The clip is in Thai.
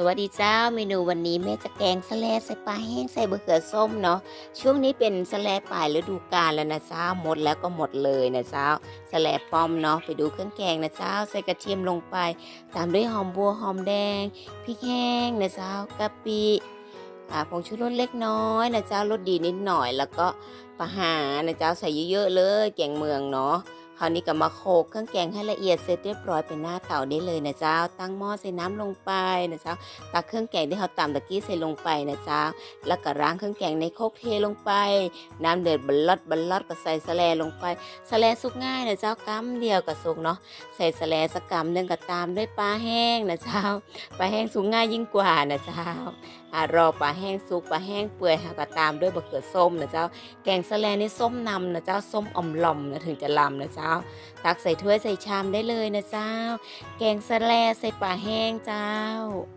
สวัสดีเจ้าเมนูวันนี้แม่จะแกงสะแลใส่ปลาแห้งใส่มะเขือส้มเนาะช่วงนี้เป็นสะแลปลายฤดูกาลแล้วนะเจ้าหมดแล้วก็หมดเลยนะเจ้าสะแลป้อมเนาะไปดูเครื่องแกงนะเจ้าใส่กระเทียมลงไป ตามด้วยหอมบัวหอมแดงพริกแห้งนะเจ้ากะปิอ่าผงชูรสเล็กน้อยนะเจ้ารสดีนิดหน่อย แล้วก็ปลาหานะเจ้าใส่เยอะๆเลย แกงเมืองเนาะ คราวนี้ก็มาโขลกเครื่องแกงให้ละเอียดเสร็จเรียบร้อยเป็นหน้าเตาได้เลยนะเจ้า ตั้งหม้อใส่น้ำลงไปนะเจ้าตักเครื่องแกงที่เราตำตะกี้ใส่ลงไปนะเจ้า แล้วก็ล้างเครื่องแกงในโคกเทลงไป น้ำเดือดบัลลดบัลลดก็ใส่สแลลงไปสแลสุกง่ายนะเจ้ากำเดียวก็สุกเนาะใส่สแลสักกำหนึ่งก็ตามด้วยปลาแห้งนะเจ้าปลาแห้งสุกง่ายยิ่งกว่านะเจ้า รอปลาแห้งซุกปลาแห้งเปื่อยค่ะก็ตามด้วยบะเขือส้มนะเจ้า แกงสะแลนี่ส้มนำนะเจ้าส้มอ่อมหล่อมนะถึงจะลำนะเจ้า ตักใส่ถ้วยใส่ชามได้เลยนะเจ้า แกงสะแลใส่ปลาแห้งเจ้า